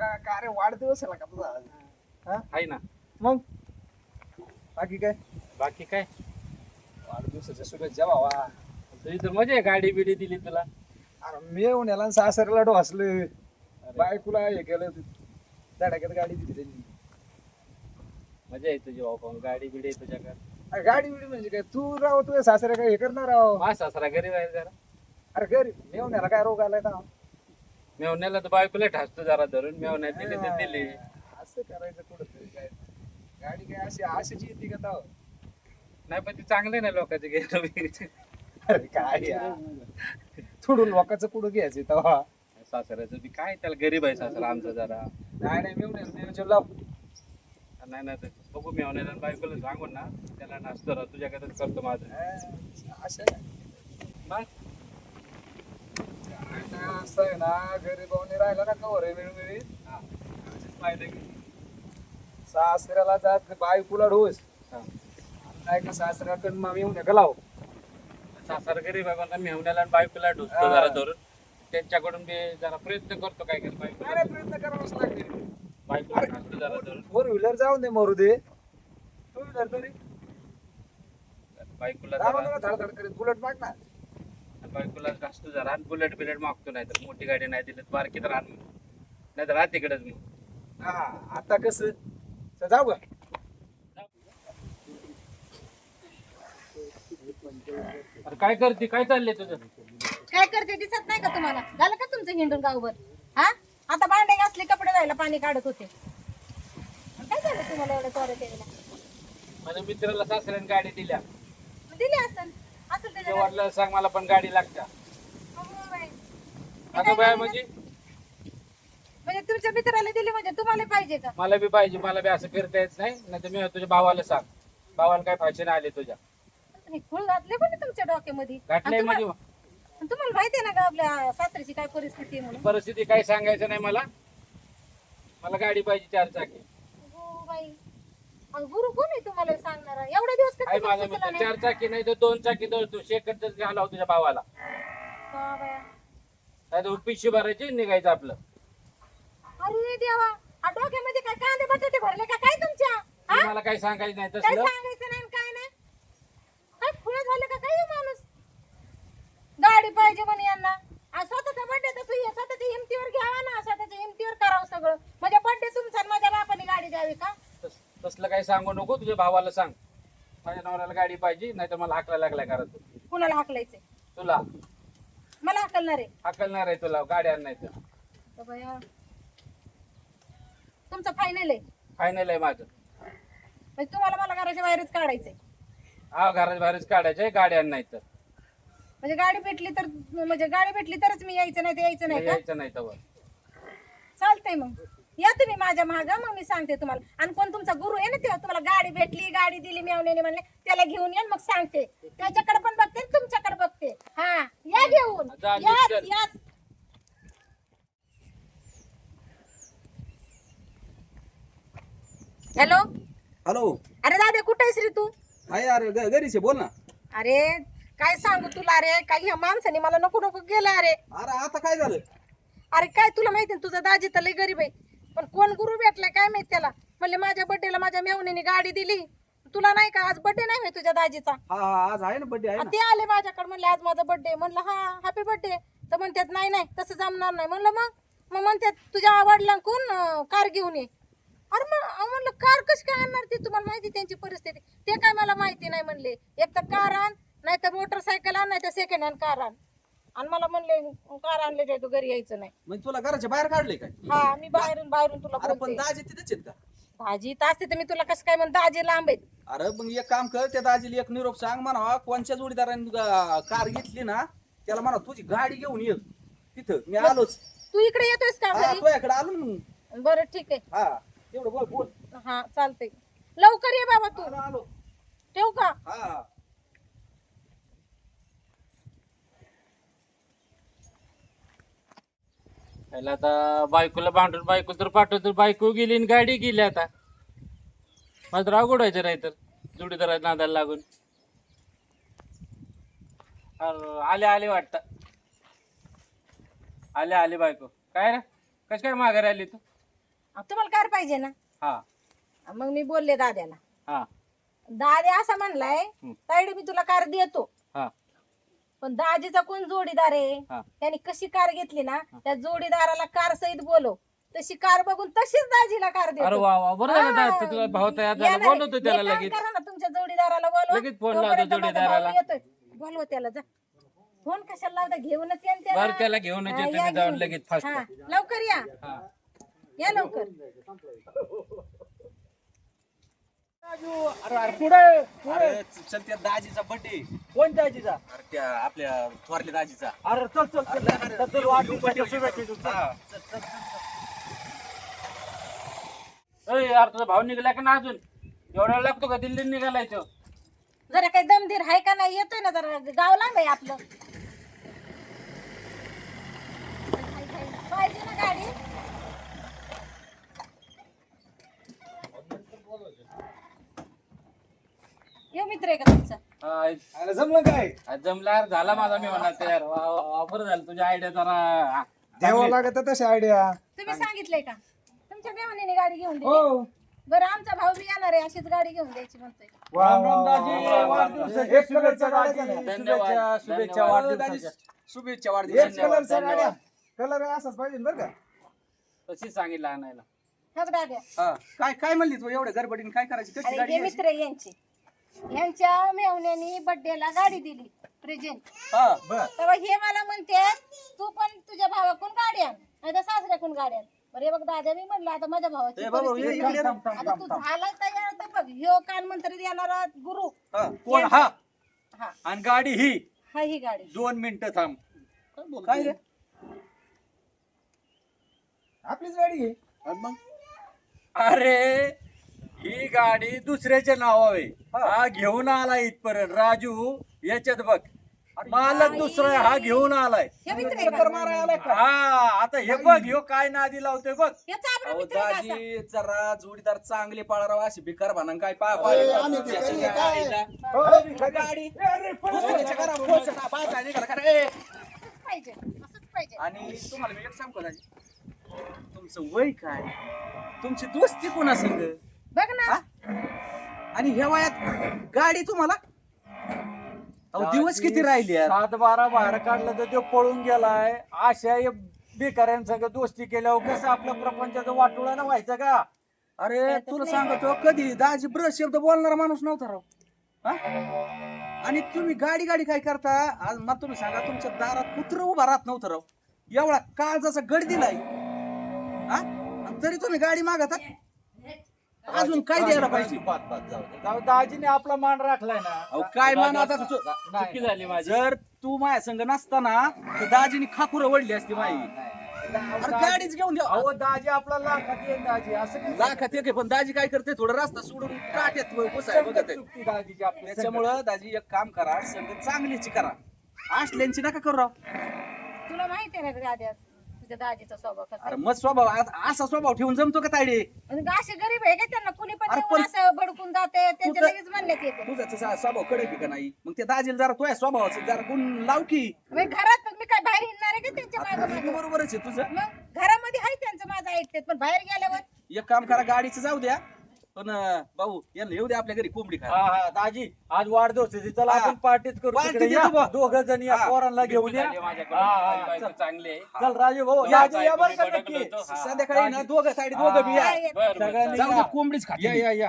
का का रे वाढदिवस आहे का तुझा? हा? आहे ना. मग? बाकी काय? बाकी काय? वाढदिवसाच्या शुभेच्छा भावा. तुझी तर मजा आहे गाडी बिडी दिली तुला. अरे मी येऊन याला आणि सासऱ्याला डोसले बायकोला हे केलं धडाक्यात गाडी दिली त्यांनी. मजा आहे तुझी भाऊ पाहून गाडी बिडी आहे तुझ्याकडे. अरे गाडी बिडी म्हणजे काय? तू राव तू सासऱ्या काय हे करणार राव. मा सासरा गरीब आहे जरा. अरे घरी येऊन याला काय रोग आलाय का मेवण्याला तर बायकोला ठासतो जरा धरून मेवण्यात दिली तर दिली. असं करायचं कुठं तरी काय? गाडी काय अशी आशाची येते का ताव? नाही पण ती चांगले नाही लोकांचे घेणं अरे काय यार. थोडून लोकांचं कुठं घ्यायचं तेव्हा सासऱ्याचं बी काय त्याला गरीब आहे सासरा आमचा जरा. नाही नाही मिळून नियोजन लाव. नाही नाही तर बघू मेवण्याला आणि बायकोला सांगून ना त्याला नाचतो राह तुझ्याकडेच करतो माझं. असं मग? असं आहे ना राहिला ना कवर आहे. सासऱ्याला जात बायकोला ढोस हा. नाही का सासऱ्याकडून मग येऊन लाव सासरा गरीब आहे पण मेवण्याला आणि बायकोला ढुसतो हा. जरा धरून त्यांच्याकडून मी जरा प्रयत्न करतो काय कर बायकोला काय प्रयत्न करावाच लागेल बायकोला ढासतो जरा धरून फोर व्हीलर जाऊन दे मरू दे टू व्हीलर तरी बायकोला धडधड करीत बुलेट माग ना बायकोला घासतो जरा आणि बुलेट बिलेट मागतो नाही तर मोठी गाडी नाही दिली तर बारकी तर आण नाही तर राहते इकडेच मग हा आता कस? जाऊ का? अरे काय करते? काय चाललंय तुझं? काय करते दिसत नाही का तुम्हाला? झालं का तुमचं हिंडून गावभर? हा? आता भांडे घासले कपडे धुवायला पाणी काढत होते. काय झालं तुम्हाला एवढं चोऱ्या द्यायला माझ्या मित्राला सासऱ्याने गाडी दिल्या. दिली असेल असेल ते वाटलं सांग मला पण गाडी लागत्या. बाई. बाय म्हणजे? म्हणजे तुमच्या मित्राला दिली म्हणजे तुम्हाला पाहिजे का? मला बी पाहिजे मला बी असं फिरता येत नाही. नाही तर मी तुझ्या भावाला सांग. भावाला काय फायचे नाही आले तुझ्या. तुम्ही घातले कोणी तुमच्या डोक्यामध्ये? घातलंय आणि म्हणजे तुम्हाला आणि तुम्हाला माहिती आहे ना का आपल्या सासऱ्याची काय परिस्थिती आहे म्हणून? परिस्थिती काही सांगायचं नाही मला? मला गाडी पाहिजे चार चाकी. अगो बाई. गुरु कोण आहे तुम्हाला सांगणार? एवढे दिवस तुम्हाला माझा मित्र नाही? चार चाकी नाही तर दोन चाकी दळ तू घालाव तुझ्या भावाला. का बाया? नाही तर पिशवी भरायची निघायचं आपलं. अरे देवा डोक्यामध्ये काय कांदे बटाटे भरले का? काय तुमच्या? हा? मला काही सांगायचं नाही काय तसलं सांगायचं नाही आणि काय नाही? काय खुळ झालं का? काय हे माणूस? गाडी पाहिजे म्हणे यांना. आ स्वतःचा बर्थडे तसं हे स्वतःच्या हिमतीवर घ्यावा ना स्वतःच्या हिमतीवर करावं सगळं. म्हणजे बर्थडे तुमचा आणि माझ्या बापाने गाडी द्यावी का? तसलं काही सांगू नको तुझ्या भावाला सांग. माझ्या नवऱ्याला गाडी पाहिजे नाही तर मला हाकला लागलाय घरात. कुणाला हाकलायचंय तुला. मला हाकलणार आहे. हाकलणार आहे तुला गाडी आणायचं तर बया, तुमचं फायनल आहे. फायनल आहे माझं. म्हणजे तुम्हाला मला घराच्या बाहेरच काढायचंय. हा घरात बाहेरच काढायचं आहे गाडी आणायचं म्हणजे गाडी भेटली तर म्हणजे गाडी भेटली तरच मी यायचं नाही तर यायचं नाही का? यायचं नाही तर चालतंय मग. या तुम्ही माझ्या माग मग मी सांगते तुम्हाला. आणि कोण तुमचा गुरु आहे ना तेव्हा तुम्हाला गाडी भेटली गाडी दिली मेवण्याने म्हणले त्याला घेऊन या मग सांगते. त्याच्याकडे पण बघते आणि तुमच्याकडे बघते. हा या घेऊन. जा, याच निघ, चल. याच. हॅलो? हॅलो. अरे दादा कुठे आहेस रे तू? हाय अरे घरीच आहे बोल ना. अरे काय सांगू तुला अरे काही ह्या माणसाने मला नको नको केलं अरे. अरे आता काय झालं? अरे काय तुला माहिती ना तुझा दाजी तर लय गरीब आहे. पण कोण गुरु भेटलाय काय माहीत त्याला? म्हणले माझ्या बर्थडेला माझ्या मेवणीने गाडी दिली. तुला नाही का? आज बर्थडे नाही होय तुझ्या दाजीचा? हा हा आज आहे ना बड्डे आहे आणि ना? ते आले माझ्याकडे म्हणले आज माझा बर्थडे म्हणलं हा हॅपी बर्थडे तर म्हणतात नाही नाही तसं जमणार नाही. म्हणलं मग? मग म्हणतात तुझ्या वडिलांकडून कार घेऊन ये. अरे मग म्हणलं कार कशी काय आणणार ती? तुम्हाला माहिती त्यांची परिस्थिती. ते काय मला माहिती नाही म्हणले. एक तर कार आण नाही तर मोटरसायकल आण नाही तर सेकंड हँड कार आण. आणि मला म्हणले कार आणले काय तू घरी यायचं नाही. म्हणजे तुला घराच्या बाहेर काढले काय? हा मी बाहेरून बाहेरून तुला अरे पण बोलते. दाजी तिथेच आहेत का? दाजी तर असते तर मी तुला कसं काय म्हणतो दाजी लांब आहेत. अरे मग एक काम कर त्या दाजीला एक निरोप सांग म्हणा कोणच्या जोडीदाराने कार घेतली ना त्याला म्हणा तुझी गाडी घेऊन ये तिथं मी आलोच. तू इकडे येतोयस का हा घरी? तुझ्याकडे आलो ना मग. बरं ठीक आहे. हा एवढं बोल बोल. हा चालतंय. लवकर ये बाबा तू. आलो आलो. ठेवू का? हा. हा पहिला आता बायकोला भांडून बायको तर पाठवतो बायको गेली आणि गाडी गेली आता. मात्र अवघड व्हायचं नाही तर. जोडीदारा नादाला लागून. अरे, आले आले वाटत. आले आले बायको. काय रे? कशी काय माघारी आली तू? तुम्हाला कार पाहिजे ना. हा. मग मी बोलले दाद्याला. हा. दाद्या असा म्हणलाय. ताईडे मी तुला कार देतो. हा. पण दाजीचा कोण जोडीदार आहे? हा. त्याने कशी कार घेतली ना त्या जोडीदाराला कार सहित बोलव तशी कार बघून तशीच दाजीला कार अरे देतो वा वा बरं झालं हा. दा- तुला भाऊ तयार झाला. येणार आहे. बोलवतो त्याला एक काम लगेच. करा ना तुमच्या जोडीदाराला बोलवा. लगेच फोन लावतो तोपर्यंत माझा जोडीदाराला. भाऊ येतोय. बोलवा त्याला जा. फोन कशाला लावता? घेऊनच या ना त्याला. बरं त्याला घेऊनच हा, येतो या मी जाऊन घेऊन. लगेच फास्ट. हा, लवकर या. हा. या लवकर. अरे अरे पुढे पुढे. अरे चल त्या दाजीचा बर्थडे कोण दाजीचा? अरे त्या आपल्या थोरल्या दाजीचा. अरे चल चल चल. चल, चल वाढदिवसाच्या शुभेच्छा देऊ, चल. हा, चल, चल, चल. अरे यार तुझा भाऊ निघाला का ना अजून? एवढा वेळ लागतो का दिल्लीत निघालाय तो? जरा काही दमधीर आहे का नाही? येतोय ना जरा. गाव लांब आहे आपलं पाहिजे ना गाडी यो मित्र आहे का तुमचा? हा, अरे जमलं काय? आज जमला. यार, झाला माझा मी म्हणा तयार वा, वा, वा, बरं झालं तुझी आयडिया जरा हा, द्यावं. लागत तशी आयडिया तुम्ही सांगितलंय का? तुमच्या मेहमानीने गाडी घेऊन दिली. हो. बरं आमचा भाऊ बी येणार आहे अशीच गाडी घेऊन द्यायची म्हणतोय. वा, राम वा, राम वा, दाजी वा, वा, वा. वाढदिवसाच्या एक कलरच्या शुभेच्छा दाजी. धन्यवाद, शुभेच्छा शुभेच्छा धन्यवाद. वाढदिवसाच्या. शुभेच्छा एक वाढदिवसाच्या. कलरच्या धन्यवाद. गाड्या कलर असाच पाहिजे बरं का? तशीच सांगितलं आणायला. हा, काय काय म्हणली तू? एवढ्या गडबडीने काय करायची? कशी अरे गाडी हे घ्यायची? मित्र आहे यांचे. यांच्या मेवण्यानी बर्थडेला गाडी दिली प्रेझेंट हा तेव्हा हे मला म्हणते तू पण तुझ्या भावाकडून गाडी आण नाही तर सासऱ्याकडून गाडी आण. बरं हे बघ दादा मी म्हणलं आता माझ्या भावाची ए बाबा, परिस्थिती. आता तू झाला तयार तर बघ ह्यो कान मंत्र देणारा गुरु. हा. कोण? हा. हा. आणि गाडी ही. हा ही गाडी. दोन मिनिटं थांब. काय रे? आपलीच गाडी आहे. आणि मग? अरे! ही गाडी दुसऱ्याच्या नावावे. हा. घेऊन आला इथपर्यंत. राजू याच्यात बघ. मालक दुसरा हा घेऊन आलाय. हे आलाय? हा आता हे बघ ह्यो काय नादी लावतोय बघ. अहो? दाजी जरा जोडीदार चांगले पाळाराव अशी भिकार भानंग काय पा? हो, गाडी. दुसऱ्याच्या पोहोचत पाहिजे असंच पाहिजे. आणि तुम्हाला मी एक दाजी. तुमचं वय काय? तुमची दोस्ती कोणा संग बघ ना. हा? आणि ह्या वयात गाडी तुम्हाला? अहो दिवस किती राहिले यार? सात बारा बाहेर काढलं तर तो पळून गेलाय. अशा या बेकाऱ्यांसंग दोस्ती केल्यावर कसं आपलं प्रपंचाचं वाटोळा ना व्हायचं का? अरे तुला सांगतो कधी दाजी ब्रश शब्द बोलणारा माणूस नव्हता राव. हा? आणि तुम्ही गाडी गाडी काय करता? आज मला तुम्ही सांगा तुमच्या दारात कुत्र उभा राहत नव्हतं राव. एवढा काळजाचा गड दिलाय. हा? आणि तरी तुम्ही गाडी मागता अजून काय द्यायला पाहिजे? जाऊ दाजीने आपला मान राखलाय ना. काय मान? आता तू- चुकी झाली माझी. जर तू माझ्या संग नसताना तर दाजीनी खाकुरं वडली असती माई. अरे गाडीच घेऊन द्या अहो दाजी आपला लाखात येईल दाजी. असं लाखात एक आहे, पण दाजी काय करते? थोडं रस्ता सोडून काट्यात घुसाय बघत आहे. चुकती दाजीची आपली त्याच्यामुळं दाजी एक काम करा संगत चांगलीची करा. असल्यांची नका करू राव. तुला माहिती आहे ना दाद्या दाजीचा स्वभाव कसा अरे मग स्वभाव आ- असा स्वभाव ठेवून जमतो का तायडे आणि असे गरीब आहे का त्यांना? कुणी पण अरे येऊन पण- असं भडकून जाते त्यांच्या तर- लगेच म्हणण्यात येते. तुझा तसा स्वभावकडे की का नाही? मग त्या दाजीला जरा तुझ्या स्वभावाचं जरा गुण लाव की. मग घरात मी काय बाहेर हिंडणार आहे का त्यांच्या आता मागं हे मागं? बरोबरच आहे तुझं. मग घरामध्ये आहे त्यांचं माझं ऐकतात पण बाहेर गेल्यावर? एक काम करा गाडीचं जाऊ द्या. पण अं, भाऊ यांना येऊ द्या आपल्या घरी कोंबडी खा हा हा दाजी आज वाढदिवस आहे. चला हा. आपण पार्टीच करू तिकडे देतो या. दोघं जण या हा. पोरांना घेऊन या. हा, हा, चल. चांगली आहे चल राजू भाऊ या बायको बरं का नक्की. हा. संध्याकाळी ना दोघं साईड दोघं बी या हा, सगळ्यांनी जाऊ या. दे कोंबडीच खाते या या या